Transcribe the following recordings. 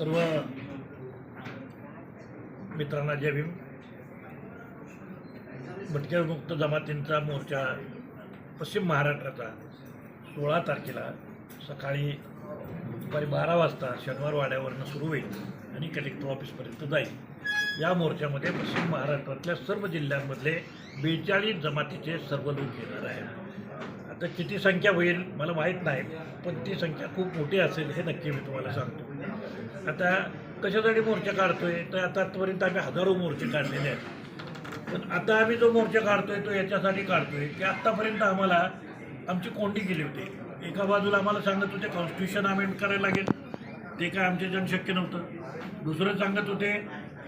सर्व मित्रांना जय भीम. भटक्या मुक्त जमातींचा मोर्चा पश्चिम महाराष्ट्राचा सोळा तारखेला सकाळी दुपारी बारा वाजता शनिवार वाड्यावरनं सुरू होईल आणि कलेक्टर ऑफिसपर्यंत जाईल. या मोर्चामध्ये पश्चिम महाराष्ट्रातल्या सर्व जिल्ह्यांमधले बेचाळीस जमातीचे सर्व लोक येणार आहेत. तर किती संख्या होईल मला माहीत नाही पण ती संख्या खूप मोठी असेल हे नक्की मी तुम्हाला सांगतो. आता कशासाठी मोर्चा आहे तर आता आतापर्यंत आम्ही हजारो मोर्चे काढलेले आहेत. पण आता आम्ही जो मोर्चा काढतो आहे तो याच्यासाठी काढतो आहे की आत्तापर्यंत आम्हाला आमची कोंडी केली होती. एका बाजूला आम्हाला सांगत होते कॉन्स्टिट्यूशन अमेंड करायला लागेल. ते काय आमच्याच्यानं शक्य नव्हतं. दुसरं सांगत होते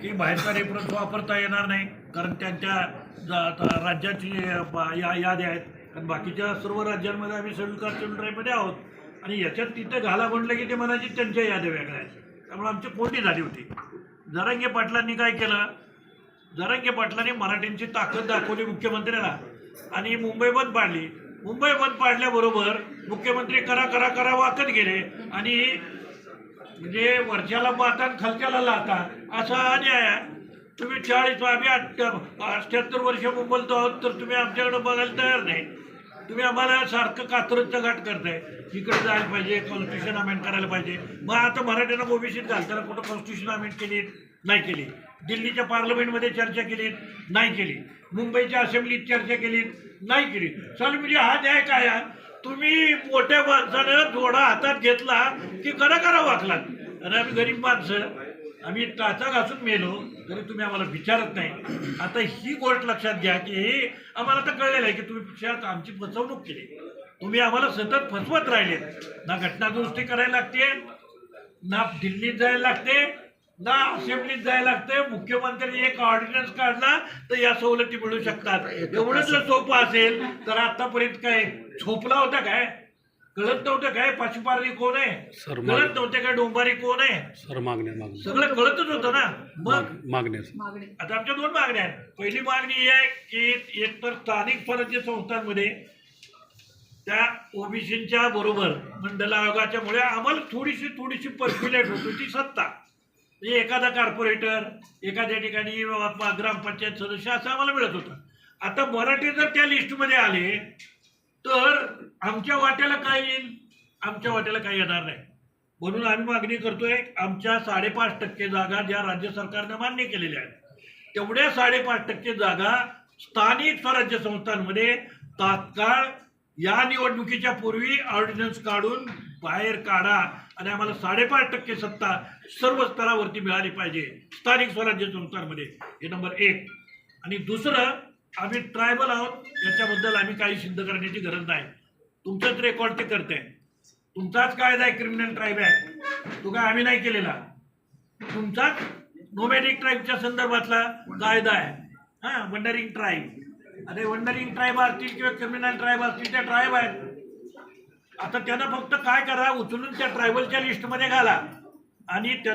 की बाहेरचा रेफरन्स वापरता येणार नाही कारण त्यांच्या राज्याची बा- या याद्या आहेत. कारण बाकीच्या सर्व राज्यांमध्ये आम्ही शेड्यूल कास्ट शेड्यूल ट्राईबमध्ये आहोत. आणि याच्यात तिथं घाला म्हटलं की ते म्हणायचे त्यांच्या याद्या वेगळ्या आहेत त्यामुळे आमची कोंडी झाली होती. जरांगे पाटलांनी काय केलं? जरांगे पाटलांनी मराठ्यांची ताकद दाखवली मुख्यमंत्र्याला आणि मुंबई बंद पाडली. मुंबई बंद पाडल्याबरोबर मुख्यमंत्री करा करा करा वाकत गेले. आणि म्हणजे वरच्याला पाहतात खालच्याला लाता असा अन्याय आहे. तुम्ही चाळीस आम्ही अठ्ठ्याहत्तर वर्ष मुंबईत आहोत तर तुम्ही आमच्याकडे बघायला तयार नाही. तुम्ही आम्हाला सारखं कात्रजचा घाट करताय. इकडे जायला पाहिजे कॉन्स्टिट्यूशन अमेंड करायला पाहिजे. मग आता मराठ्यांना ओबीसीत घालताना कुठं कॉन्स्टिट्यूशन अमेंड केली? नाही केली. दिल्लीच्या पार्लमेंटमध्ये चर्चा केली? नाही केली. मुंबईच्या असेंब्लीत चर्चा केली? नाही केली. चालू म्हणजे हा न्याय काय आहे? तुम्ही मोठ्या माणसानं थोडा हातात घेतला की करा करा वाकला आणि आम्ही गरीब माणसं. आम्ही टाचा घासून मेलो तरी तुम्ही आम्हाला विचारत नाही. आता ही गोष्ट लक्षात घ्या की हे आम्हाला तर कळलेलं आहे की तुम्ही पक्षात आमची फसवणूक केली. तुम्ही आम्हाला सतत फसवत राहिले ना घटना दुरुस्ती करायला लागते ना दिल्लीत जायला लागते ना असेंब्लीत जायला लागते. मुख्यमंत्र्यांनी एक ऑर्डिनन्स काढला तर या सवलती मिळू शकतात. एवढंच जर सोपं असेल तर आतापर्यंत काय झोपला होता काय? कळत नव्हतं काय? पशुपालनी कोण आहे? सर, मग- कळत नव्हते काय? डोंबारी कोण आहे? सर मागण्या मागण्या सगळं कळतच होतं ना? मग? माग- मागण्या आता आमच्या दोन मागण्या आहेत. पहिली मागणी ही आहे की एकतर स्थानिक स्वराज्य संस्थांमध्ये त्या ओबीसीच्या बरोबर मंडल आयोगाच्यामुळे आम्हाला थोडीशी थोडीशी पर्क्युलेट होत होती सत्ता. म्हणजे एखादा कॉर्पोरेटर एखाद्या ठिकाणी वा- ग्रामपंचायत सदस्य असं आम्हाला मिळत होतं. आता मराठी जर त्या लिस्टमध्ये आले तर आमच्या वाट्याला काय येईल? आमच्या वाट्याला काही येणार नाही. म्हणून आम्ही मागणी करतोय आमच्या साडेपाच टक्के जागा ज्या राज्य सरकारने मान्य केलेल्या आहेत तेवढ्या साडेपाच टक्के जागा स्थानिक स्वराज्य संस्थांमध्ये तात्काळ या निवडणुकीच्या पूर्वी ऑर्डिनन्स काढून बाहेर काढा आणि आम्हाला साडेपाच टक्के सत्ता सर्व स्तरावरती मिळाली पाहिजे स्थानिक स्वराज्य संस्थांमध्ये. हे नंबर एक. आणि दुसरं आम्ही ट्रायबल आहोत याच्याबद्दल आम्ही काही सिद्ध करण्याची गरज नाही. तुमचंच रेकॉर्ड ते करते तुमचाच कायदा आहे क्रिमिनल ट्राईब आहे. तो काय आम्ही नाही केलेला. तुमचाच नोमॅडिक ट्राईबच्या संदर्भातला कायदा आहे. हा वंडरिंग ट्राईब अरे वंडरिंग ट्राईब असतील किंवा क्रिमिनल ट्राईब असतील त्या ट्राईब आहेत. आता त्यांना फक्त काय करा उचलून त्या ट्रायबलच्या लिस्टमध्ये घाला. आणि त्या